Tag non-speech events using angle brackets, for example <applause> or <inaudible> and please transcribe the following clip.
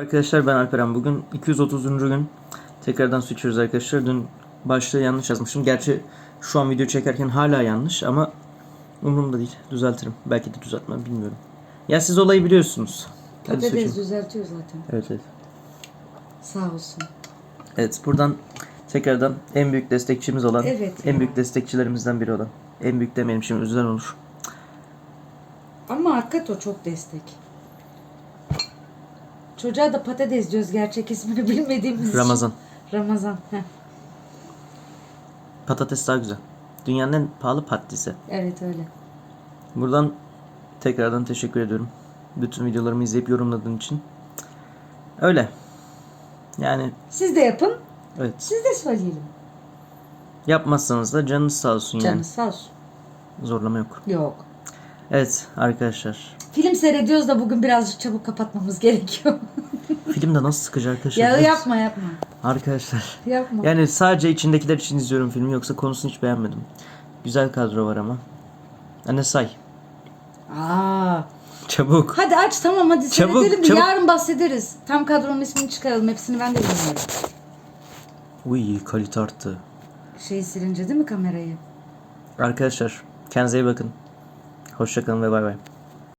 Arkadaşlar ben Alperen. Bugün 230. gün tekrardan su içiyoruz arkadaşlar. Dün başlığı yanlış yazmışım. Gerçi şu an video çekerken hala yanlış ama umurumda değil. Düzeltirim. Belki de düzeltmem bilmiyorum. Ya siz olayı biliyorsunuz. Hadi Patates suçum. düzeltiyor zaten. Evet evet. Sağ olsun. Evet buradan tekrardan en büyük destekçimiz olan, Evet en ya. büyük destekçilerimizden biri olan. En büyük demeyelim şimdi üzülen olur. Ama hakikat o çok destek. Çocuğa da patates diyoruz gerçek ismini <laughs> bilmediğimiz için. Ramazan. Ramazan. Heh. Patates daha güzel. Dünyanın en pahalı patatesi. Evet öyle. Buradan tekrardan teşekkür ediyorum. Bütün videolarımı izleyip yorumladığın için. Öyle. Yani Siz de yapın. evet. Siz de söyleyelim. Yapmazsanız da canınız sağ olsun yani. Canınız sağ olsun. Zorlama yok. Yok. Evet arkadaşlar. Film seyrediyoruz da bugün birazcık çabuk kapatmamız gerekiyor. <laughs> Film de nasıl sıkıcı arkadaşlar. ya yapma yapma. Arkadaşlar. Yapma. Yani sadece içindekiler için izliyorum filmi yoksa konusunu hiç beğenmedim. Güzel kadro var ama. Anne say. Aa. Çabuk. Hadi aç tamam hadi Çabuk, seyredelim. de çabuk. Yarın bahsederiz. Tam kadronun ismini çıkaralım. Hepsini ben de bilmiyorum. Uy kalite arttı. Şeyi silince değil mi kamerayı? Arkadaşlar kendinize iyi bakın. Hoşçakalın ve bay bay.